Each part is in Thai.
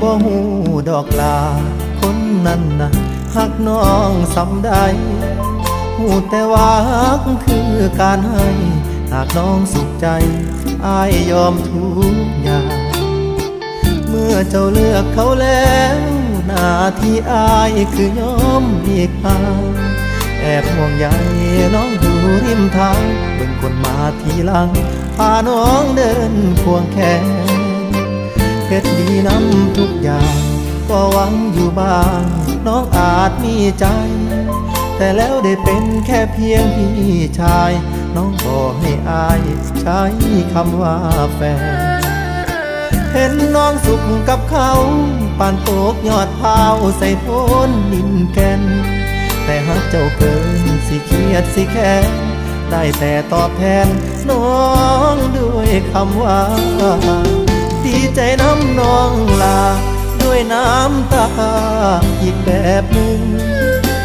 บ่หูดอกลา คนนั้นนะหักน้องสำได้หูแต่ว่าหักคือการให้ หากน้องสุขใจอายยอมทุกอย่าง เมื่อเจ้าเลือกเขาแล้ว หน้าที่อายคือยอมอีกทางแอบห่วงใยน้องอยู่ริมทางเบิ่งคนมาทีหลัง พาน้องเดินควงแขน เพชรดีน้ำทุกอย่าง ก็หวังอยู่บ้าง น้องอาจมีใจ แต่แล้วได้เป็นแค่เพียงพี่ชาย น้องก็ให้อาย ใช้คำว่าแฟน เห็นน้องสุขกับเขาปานโตกยอดพาวใส่โทนดินแกนแต่หากเจ้าเกินสิเครียดสิแค้นได้แต่ตอบแทนน้องด้วยคำว่า ดีใจน้ำนองลา ด้วยน้ำตาอีกแบบหนึ่ง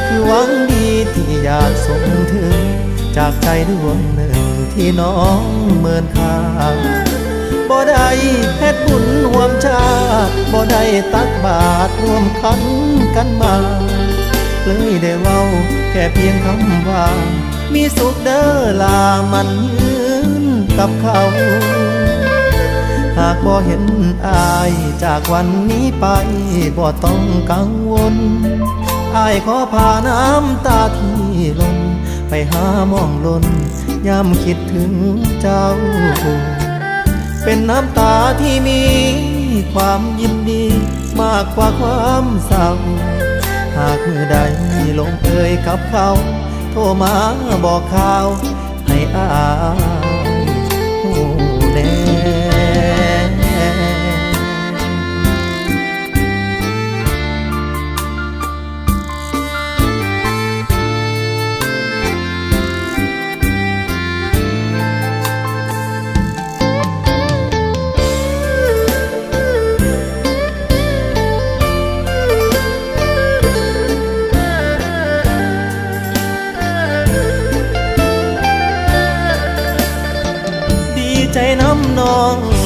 คือหวังดีที่อยากส่งถึง จากใจดวงหนึ่งที่น้องเมินค่าบ่ได้เฮ็ดบุญร่วมชาติบ่ได้ตักบาตรรวมขันกันมา เลยได้เว้าแค่เพียงคำว่า มีสุขเด้อลามันยืนกับเขา หากบ่เห็นอายจากวันนี้ไปบ่ต้องกังวลอายขอพาน้ำตาที่ลนไปหามองลนยามคิดถึงเจ้า เป็นน้ำตาที่มีความยินดีมากกว่าความเศร้า หากมือใดลงเอยกับเขา โทรมาบอกข่าวให้อาย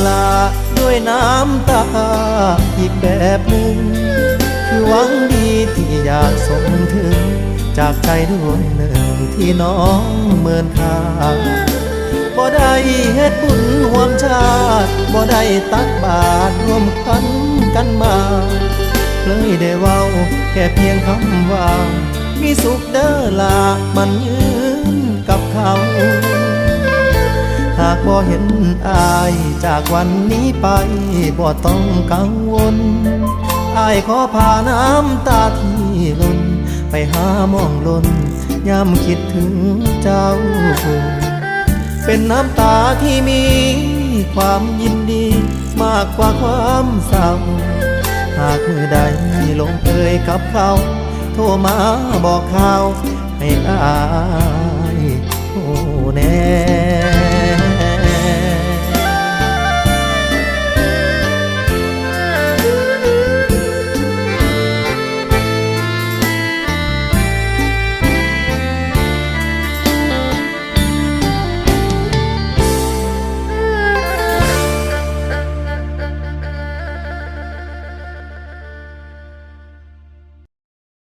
ลาด้วยน้ำตาอีกแบบหนึ่ง คือหวังดีที่อยากส่งถึง จากใจดวงหนึ่งที่น้องเมินค่าบ่ได้เฮ็ดบุญร่วมชาติบ่ได้ตักบาตรรวมขันกันมาเลยได้เว้าแค่เพียงคำว่า มีสุขเด้อลามันยืนกับเขาากบ่เห็นอาย จากวันนี้ไปบ่ต้องกังวล อายขอพาน้ำตาที่ล้นไปหามองลนยามคิดถึงเจ้า เป็นน้ำตาที่มีความยินดีมากกว่าความเศร้า หากมือใดลงเอยกับเขา โทรมาบอกข่าวให้อายโอ้แน่